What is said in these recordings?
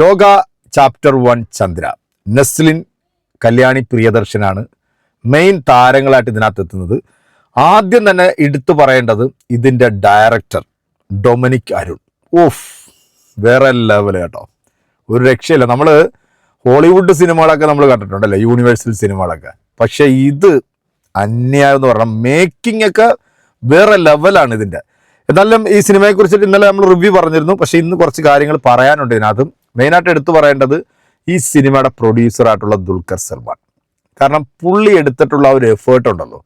Loka chapter one Chandra. Naslen Kalyani പ്രിയദർശനാണ്. Main താരങ്ങളായിട്ട് ഇതിനകത്ത് എത്തുന്നത്. ആദ്യം തന്നെ എടുത്തു പറയേണ്ടത് ഇതിന്റെ ഡയറക്ടർ ഡൊമിനിക് അരുൺ. ഓഫ് വേറെ ലെവൽ കേട്ടോ. ഒരു രക്ഷയില്ല. നമ്മൾ ഹോളിവുഡ് സിനിമകളൊക്കെ നമ്മൾ കണ്ടിട്ടുണ്ടല്ലേ? യൂണിവേഴ്സൽ സിനിമകളൊക്കെ. പക്ഷേ ഇത് അന്യായം എന്ന് പറഞ്ഞാൽ മേക്കിംഗ് ഒക്കെ വേറെ ലെവലാണ് ഇതിന്റെ എന്നാലും ഈ സിനിമയെക്കുറിച്ചിട്ട് ഇന്നലെ നമ്മൾ റിവ്യൂ പറഞ്ഞിരുന്നു. പക്ഷേ ഇന്ന് കുറച്ച് കാര്യങ്ങൾ പറയാനുണ്ട് ഇതിനകത്ത്. മെയിനായിട്ട് എടുത്തു പറയേണ്ടത് ഈ സിനിമയുടെ പ്രൊഡ്യൂസറായിട്ടുള്ള ദുൽഖർ സൽമാൻ. കാരണം പുള്ളി എടുത്തിട്ടുള്ള ഒരു എഫേർട്ട് ഉണ്ടല്ലോ.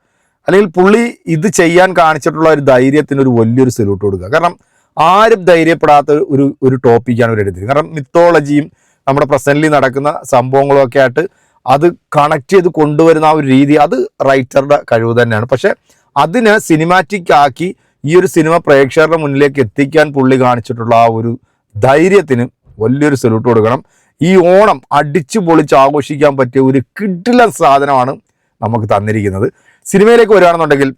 അല്ലെങ്കിൽ പുള്ളി ഇത് ചെയ്യാൻ കാണിച്ചിട്ടുള്ള ഒരു ധൈര്യത്തിന് ഒരു വലിയൊരു സല്യൂട്ട് കൊടുക്കുക. കാരണം ആരും ധൈര്യപ്പെടാത്ത ഒരു ഒരു ടോപ്പിക്കാണ് അവർ എടുത്തിരിക്കുന്നത് കാരണം മിത്തോളജിയും നമ്മുടെ പ്രസന്റിൽ നടക്കുന്ന സംഭവങ്ങളും ഒക്കെ ആയിട്ട് അത് കണക്ട് ചെയ്ത് കൊണ്ടുവരുന്ന ആ ഒരു രീതി അത് റൈറ്ററുടെ കഴിവ് തന്നെയാണ്. പക്ഷേ അതിന് സിനിമാറ്റിക് ആക്കി ഈ ഒരു സിനിമ പ്രേക്ഷകരുടെ മുന്നിലേക്ക് എത്തിക്കാൻ പുള്ളി കാണിച്ചിട്ടുള്ള ആ ഒരു ധൈര്യത്തിന് വലിയൊരു സല്യൂട്ട് കൊടുക്കണം. ഈ ഓണം അടിച്ചു പൊളിച്ച് ആഘോഷിക്കാൻ പറ്റിയ ഒരു കിഡിലൻ സാധനമാണ് നമുക്ക് തന്നിരിക്കുന്നത്. സിനിമയിലേക്ക് വരികയാണെന്നുണ്ടെങ്കിൽ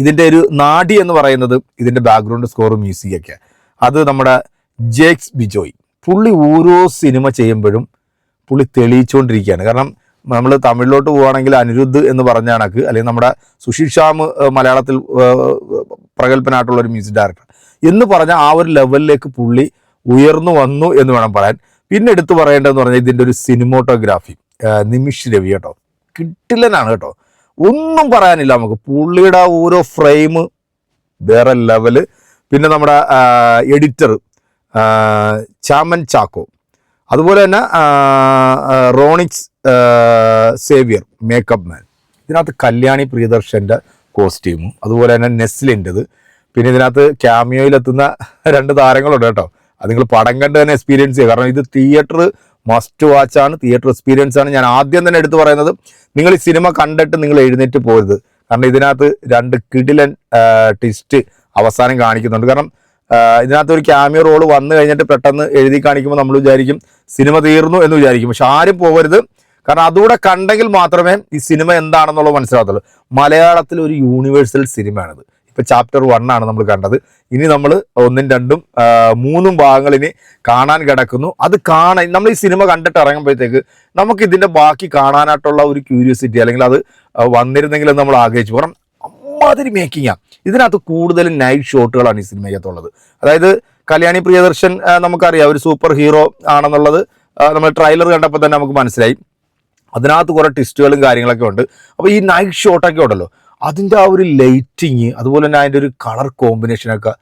ഇതിന്റെ ഒരു നാടി എന്ന് പറയുന്നത് ഇതിന്റെ ബാക്ക്ഗ്രൗണ്ട് സ്കോറും മ്യൂസിക് ഒക്കെ. അത് നമ്മുടെ ജേക്സ് ബിജോയ്. പുള്ളി ഓരോ സിനിമ ചെയ്യുമ്പോഴും പുള്ളി തെളിയിച്ചുകൊണ്ടിരിക്കുകയാണ്. കാരണം നമ്മൾ തമിഴിലോട്ട് പോവുകയാണെങ്കിൽ അനിരുദ്ധ് എന്ന് പറഞ്ഞ കണക്ക് അല്ലെങ്കിൽ നമ്മുടെ സുശീൽ മലയാളത്തിൽ പ്രഗത്ഭനായിട്ടുള്ള ഒരു മ്യൂസിക് ഡയറക്ടർ എന്ന് പറഞ്ഞ ആ ഒരു ലെവലിലേക്ക് പുള്ളി ഉയർന്നു വന്നു എന്ന് വേണം പറയാൻ. പിന്നെ എടുത്തു പറയേണ്ടതെന്ന് പറഞ്ഞാൽ ഇതിന്റെ ഒരു സിനിമോട്ടോഗ്രാഫി നിമിഷ് രവി കേട്ടോ. കിട്ടില്ലനാണ് കേട്ടോ. ഒന്നും പറയാനില്ല നമുക്ക്. പുള്ളിയുടെ ഓരോ ഫ്രെയിം വേറെ ലെവൽ പിന്നെ നമ്മുടെ എഡിറ്റർ ചാമൻ ചാക്കോ. അതുപോലെ തന്നെ റോണിക്സ് സേവിയർ മേക്കപ്പ് മാൻ ഇതിനകത്ത് കല്യാണി പ്രിയദർശന്റെ കോസ്റ്റ്യൂമും അതുപോലെ തന്നെ നെസ്ലിന്റെത് പിന്നെ ഇതിനകത്ത് ക്യാമിയോയിലെത്തുന്ന രണ്ട് താരങ്ങളുണ്ട് കേട്ടോ. അത് നിങ്ങൾ പടം കണ്ട് തന്നെ എക്സ്പീരിയൻസ് ചെയ്യുക. കാരണം ഇത് തിയേറ്റർ മസ്റ്റ് വാച്ച് ആണ്. തിയേറ്റർ എക്സ്പീരിയൻസ് ആണ്. ഞാൻ ആദ്യം തന്നെ എടുത്തു പറയുന്നത് നിങ്ങൾ ഈ സിനിമ കണ്ടിട്ട് നിങ്ങൾ എഴുന്നേറ്റ് പോരുത്. കാരണം ഇതിനകത്ത് രണ്ട് കിടിലൻ ട്വിസ്റ്റ് അവസാനം കാണിക്കുന്നുണ്ട്. കാരണം ഇതിനകത്ത് ഒരു ക്യാമിയോ റോൾ വന്നു കഴിഞ്ഞിട്ട് പെട്ടെന്ന് എഴുതി കാണിക്കുമ്പോൾ നമ്മൾ വിചാരിക്കും സിനിമ തീർന്നു എന്ന് വിചാരിക്കും. പക്ഷെ ആരും പോകരുത്. കാരണം അതുകൂടെ കണ്ടെങ്കിൽ മാത്രമേ ഈ സിനിമ എന്താണെന്നുള്ളത് മനസ്സിലാകത്തുള്ളൂ. മലയാളത്തിൽ ഒരു യൂണിവേഴ്സൽ സിനിമയാണിത് ഇപ്പൊ ചാപ്റ്റർ വൺ ആണ് നമ്മൾ കണ്ടത്. ഇനി നമ്മൾ ഒന്നും രണ്ടും മൂന്നും ഭാഗങ്ങൾ ഇനി കാണാൻ കിടക്കുന്നു. അത് കാണാൻ നമ്മൾ ഈ സിനിമ കണ്ടിട്ട് ഇറങ്ങുമ്പോഴത്തേക്ക് നമുക്ക് ഇതിന്റെ ബാക്കി കാണാനായിട്ടുള്ള ഒരു ക്യൂരിയോസിറ്റി അല്ലെങ്കിൽ അത് വന്നിരുന്നെങ്കിൽ നമ്മൾ ആഗ്രഹിച്ചു. കാരണം അമ്മാതിരി മേക്കിങ്ങാ ഇതിനകത്ത് കൂടുതലും നൈറ്റ് ഷോട്ടുകളാണ് ഈ സിനിമയ്ക്കകത്തുള്ളത് അതായത് കല്യാണി പ്രിയദർശൻ നമുക്കറിയാം ഒരു സൂപ്പർ ഹീറോ ആണെന്നുള്ളത് നമ്മൾ ട്രെയിലർ കണ്ടപ്പോൾ തന്നെ നമുക്ക് മനസ്സിലായി. അതിനകത്ത് കുറേ ട്വിസ്റ്റുകളും കാര്യങ്ങളൊക്കെ ഉണ്ട്. അപ്പോൾ ഈ നൈറ്റ് ഷോട്ടൊക്കെ ഉണ്ടല്ലോ. അതിന്റെ ആ ഒരു ലൈറ്റിങ് അതുപോലെ തന്നെ അതിന്റെ ഒരു കളർ കോമ്പിനേഷനൊക്കെ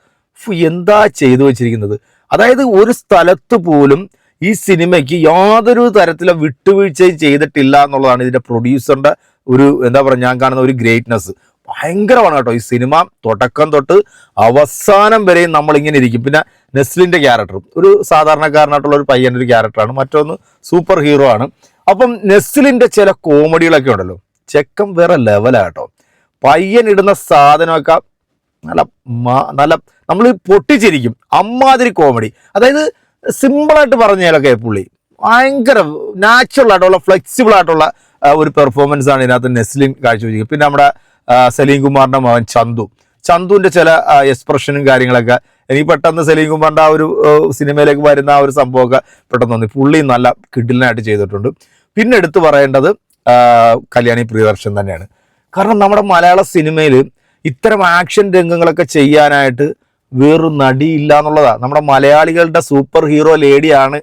എന്താ ചെയ്തു വെച്ചിരിക്കുന്നത്? അതായത് ഒരു സ്ഥലത്ത് പോലും ഈ സിനിമയ്ക്ക് യാതൊരു തരത്തിലെ വിട്ടുവീഴ്ചയും ചെയ്തിട്ടില്ല എന്നുള്ളതാണ് ഇതിന്റെ പ്രൊഡ്യൂസറിന്റെ ഒരു എന്താ പറയുക ഞാൻ കാണുന്ന ഒരു ഗ്രേറ്റ്നെസ് ഭയങ്കരമാണ് കേട്ടോ ഈ സിനിമ തുടക്കം തൊട്ട് അവസാനം വരെയും നമ്മളിങ്ങനെ ഇരിക്കും. പിന്നെ നെസ്ലിന്റെ ക്യാരക്ടറും ഒരു സാധാരണക്കാരനായിട്ടുള്ള ഒരു പയ്യന്റെ ഒരു ക്യാരക്ടറാണ് മറ്റൊന്ന് സൂപ്പർ ഹീറോ ആണ്. അപ്പം നെസ്ലിന്റെ ചില കോമഡികളൊക്കെ ഉണ്ടല്ലോ. ചെക്കം വേറെ ലെവലാട്ടോ പയ്യൻ ഇടുന്ന സാധനമൊക്കെ നല്ല നല്ല നമ്മൾ പൊട്ടിച്ചിരിക്കും. അമ്മാതിരി കോമഡി അതായത് സിമ്പിളായിട്ട് പറഞ്ഞാലൊക്കെ പുള്ളി ഭയങ്കര നാച്ചുറൽ ആയിട്ടുള്ള ഫ്ലെക്സിബിൾ ആയിട്ടുള്ള ഒരു പെർഫോമൻസ് ആണ് ഇതിനകത്ത് നെസ്ലിൻ കാഴ്ചവെച്ചിരിക്കുന്നത്. പിന്നെ നമ്മുടെ സലീം കുമാറിന്റെ മകൻ ചന്തു. ചന്തുവിന്റെ ചില എക്സ്പ്രഷനും കാര്യങ്ങളൊക്കെ എനിക്ക് പെട്ടെന്ന് സലീം കുമാറിന്റെ ആ ഒരു സിനിമയിലേക്ക് വരുന്ന ആ ഒരു സംഭവമൊക്കെ പെട്ടെന്ന് തോന്നി. പുള്ളി നല്ല കിഡിലിനായിട്ട് ചെയ്തിട്ടുണ്ട്. പിന്നെ എടുത്തു പറയേണ്ടത് കല്യാണി പ്രിയദർശൻ തന്നെയാണ്. കാരണം നമ്മുടെ മലയാള സിനിമയിൽ ഇത്തരം ആക്ഷൻ രംഗങ്ങളൊക്കെ ചെയ്യാനായിട്ട് വേറൊരു നടിയില്ല എന്നുള്ളതാണ് നമ്മുടെ മലയാളികളുടെ സൂപ്പർ ഹീറോ ലേഡിയാണ്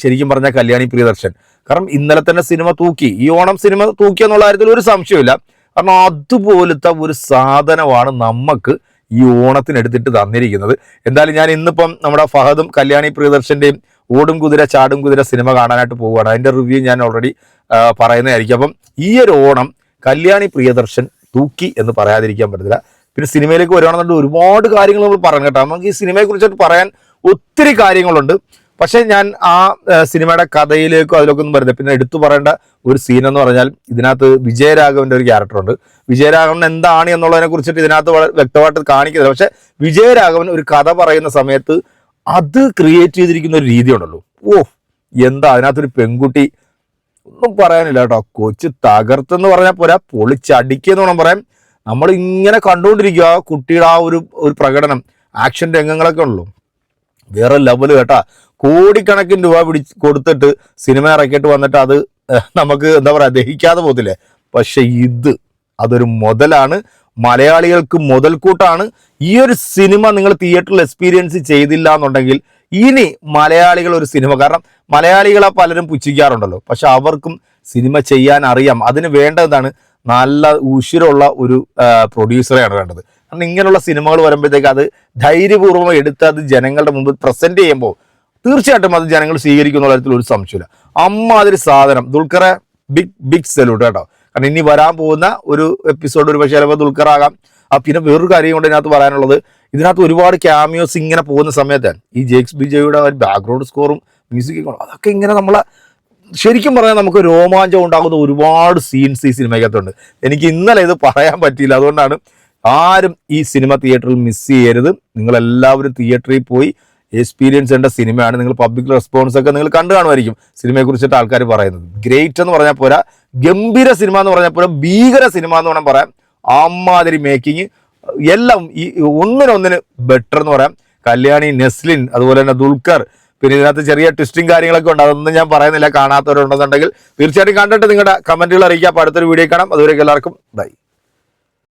ശരിക്കും പറഞ്ഞ കല്യാണി പ്രിയദർശൻ. കാരണം ഇന്നലെ തന്നെ സിനിമ തൂക്കി. ഈ ഓണം സിനിമ തൂക്കി എന്നുള്ള കാര്യത്തിൽ ഒരു സംശയമില്ല കാരണം അതുപോലത്തെ ഒരു സാധനമാണ് നമുക്ക് ഈ ഓണത്തിനെടുത്തിട്ട് തന്നിരിക്കുന്നത്. എന്തായാലും ഞാൻ ഇന്നിപ്പം നമ്മുടെ ഫഹദും കല്യാണി പ്രിയദർശന്റെയും ഓടും കുതിര ചാടും കുതിര സിനിമ കാണാനായിട്ട് പോവുകയാണ്. അതിന്റെ റിവ്യൂ ഞാൻ ഓൾറെഡി പറയുന്നതായിരിക്കും. അപ്പം ഈ ഒരു ഓണം കല്യാണി പ്രിയദർശൻ തൂക്കി എന്ന് പറയാതിരിക്കാൻ പറ്റത്തില്ല. പിന്നെ സിനിമയിലേക്ക് വരുവാണെന്നുണ്ട് ഒരുപാട് കാര്യങ്ങൾ നമ്മൾ പറഞ്ഞു കേട്ടോ. നമുക്ക് ഈ സിനിമയെ കുറിച്ചിട്ട് പറയാൻ ഒത്തിരി കാര്യങ്ങളുണ്ട്. പക്ഷേ ഞാൻ ആ സിനിമയുടെ കഥയിലേക്കും അതിലൊക്കെ ഒന്നും പറയുന്നത് പിന്നെ എടുത്തു പറയേണ്ട ഒരു സീൻ എന്ന് പറഞ്ഞാൽ ഇതിനകത്ത് വിജയരാഘവന്റെ ഒരു ക്യാരക്ടറുണ്ട് വിജയരാഘവൻ എന്താണ് എന്നുള്ളതിനെ കുറിച്ചിട്ട് ഇതിനകത്ത് വ്യക്തമായിട്ട് കാണിക്കുന്നില്ല. പക്ഷേ വിജയരാഘവൻ ഒരു കഥ പറയുന്ന സമയത്ത് അത് ക്രിയേറ്റ് ചെയ്തിരിക്കുന്ന ഒരു രീതി ഉണ്ടല്ലോ. ഓ എന്താ? അതിനകത്തൊരു പെൺകുട്ടി ഒന്നും പറയാനില്ല കേട്ടോ. കൊച്ചു തകർത്തെന്ന് പറഞ്ഞാൽ പോരാ. പൊളിച്ചടിക്കെന്ന് വേണം പറയാൻ. നമ്മൾ ഇങ്ങനെ കണ്ടുകൊണ്ടിരിക്കുക ആ കുട്ടിയുടെ ആ ഒരു ഒരു പ്രകടനം. ആക്ഷൻ രംഗങ്ങളൊക്കെ ഉള്ളൂ. വേറെ ലെവൽ കേട്ടാ. കോടിക്കണക്കിന് രൂപ പിടി കൊടുത്തിട്ട് സിനിമ ഇറക്കിയിട്ട് വന്നിട്ട് അത് നമുക്ക് എന്താ പറയാ ദഹിക്കാതെ പോകത്തില്ലേ? പക്ഷെ ഇത് അതൊരു മുതലാണ്. മലയാളികൾക്ക് മുതൽക്കൂട്ടാണ്. ഈ ഒരു സിനിമ നിങ്ങൾ തിയേറ്ററിൽ എക്സ്പീരിയൻസ് ചെയ്തില്ല എന്നുണ്ടെങ്കിൽ ഇനി മലയാളികൾ ഒരു സിനിമ കാരണം മലയാളികളെ പലരും പുച്ഛിക്കാറുണ്ടല്ലോ. പക്ഷെ അവർക്കും സിനിമ ചെയ്യാൻ അറിയാം. അതിന് വേണ്ടതാണ് നല്ല ഉശിരുള്ള ഒരു പ്രൊഡ്യൂസറെയാണ് വേണ്ടത്. കാരണം ഇങ്ങനെയുള്ള സിനിമകൾ വരുമ്പോഴത്തേക്ക് അത് ധൈര്യപൂർവം എടുത്ത് അത് ജനങ്ങളുടെ മുമ്പ് പ്രസന്റ് ചെയ്യുമ്പോൾ തീർച്ചയായിട്ടും അത് ജനങ്ങൾ സ്വീകരിക്കുന്ന കാര്യത്തിൽ ഒരു സംശയമില്ല. അമ്മാതിരി സാധനം. ദുൽഖറെ ബിഗ് ബിഗ് സല്യൂട്ട് കേട്ടോ. കാരണം ഇനി വരാൻ പോകുന്ന ഒരു എപ്പിസോഡ് ഒരു പക്ഷേ ചിലപ്പോൾ ദുൽഖറാകാം ആ പിന്നെ വേറൊരു കാര്യം കൊണ്ട് ഇതിനകത്ത് പറയാനുള്ളത് ഇതിനകത്ത് ഒരുപാട് ക്യാമിയോസ് ഇങ്ങനെ പോകുന്ന സമയത്താണ് ഈ ജേക്സ് ബിജയുടെ ഒരു ബാക്ക്ഗ്രൗണ്ട് സ്കോറും മ്യൂസിക്കും അതൊക്കെ ഇങ്ങനെ നമ്മളെ ശരിക്കും പറഞ്ഞാൽ നമുക്ക് രോമാഞ്ചം ഉണ്ടാകുന്ന ഒരുപാട് സീൻസ് ഈ സിനിമയ്ക്കകത്തുണ്ട്. എനിക്ക് ഇന്നലെ ഇത് പറയാൻ പറ്റിയില്ല. അതുകൊണ്ടാണ് ആരും ഈ സിനിമ തിയേറ്ററിൽ മിസ് ചെയ്യരുത്. നിങ്ങളെല്ലാവരും തിയേറ്ററിൽ പോയി എക്സ്പീരിയൻസ് ചെയ്യേണ്ട സിനിമയാണ് നിങ്ങൾ പബ്ലിക് റെസ്പോൺസ് ഒക്കെ നിങ്ങൾ കണ്ടു കാണുമായിരിക്കും സിനിമയെ കുറിച്ചിട്ട് ആൾക്കാർ പറയുന്നത്. ഗ്രേറ്റ് എന്ന് പറഞ്ഞാൽ പോരാ ഗംഭീര സിനിമ എന്ന് പറഞ്ഞാൽ പോരാ ഭീകര സിനിമ എന്ന് വേണം പറയാം അമ്മാതിരി മേക്കിങ് എല്ലാം ഈ ഒന്നിനൊന്നിന് ബെറ്റർ എന്ന് പറയാം. കല്യാണി നെസ്ലിൻ അതുപോലെ തന്നെ ദുൽഖർ. പിന്നെ ഇതിനകത്ത് ചെറിയ ട്വിസ്റ്റും കാര്യങ്ങളൊക്കെ ഉണ്ട്. അതൊന്നും ഞാൻ പറയുന്നില്ല. കാണാത്തവരുണ്ടെന്നുണ്ടെങ്കിൽ തീർച്ചയായിട്ടും കണ്ടിട്ട് നിങ്ങളുടെ കമന്റുകൾ അറിയിക്കാം അപ്പോൾ അടുത്തൊരു വീഡിയോ കാണാം. അതുവരെയൊക്കെ എല്ലാവർക്കും ബൈ